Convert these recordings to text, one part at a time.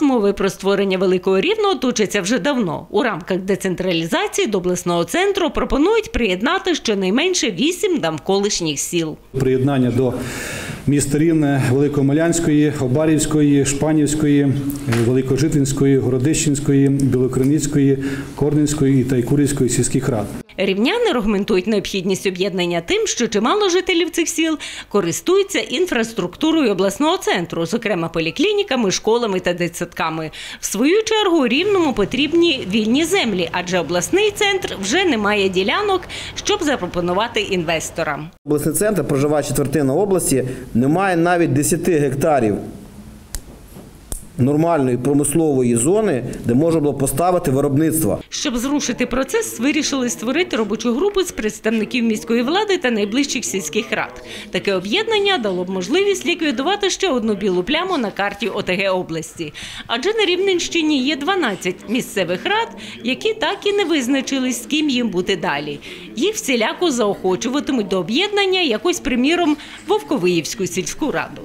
Розмови про створення великого рівного точаться вже давно. У рамках децентралізації до обласного центру пропонують приєднати щонайменше вісім навколишніх сіл. Приєднання до міста Рівне Великомилянської, Обарівської, Шпанівської, Великожитинської, Городищенської, Білокриницької, Корненської та Ікурівської сільських рад. Рівняни аргументують необхідність об'єднання тим, що чимало жителів цих сіл користуються інфраструктурою обласного центру, зокрема поліклініками, школами та дитсадками. В свою чергу рівному потрібні вільні землі, адже обласний центр вже не має ділянок, щоб запропонувати інвесторам. Обласний центр, проживає четвертина області, не має навіть 10 гектарів нормальної промислової зони, де можна було поставити виробництво. Щоб зрушити процес, вирішили створити робочу групу з представників міської влади та найближчих сільських рад. Таке об'єднання дало б можливість ліквідувати ще одну білу пляму на карті ОТГ області. Адже на Рівненщині є 12 місцевих рад, які так і не визначились, з ким їм бути далі. Їх всіляко заохочуватимуть до об'єднання якось, приміром, Вовковиївську сільську раду.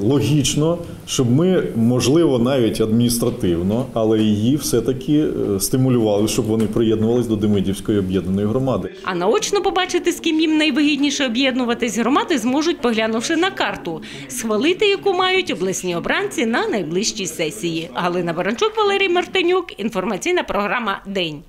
Логічно, щоб ми, можливо, навіть адміністративно, але її все-таки е, стимулювали, щоб вони приєднувались до Демидівської об'єднаної громади. А наочно побачити, з ким їм найвигідніше об'єднуватись, громади зможуть, поглянувши на карту, схвалити, яку мають обласні обранці на найближчій сесії. Галина Баранчук, Валерій Мартинюк. Інформаційна програма День.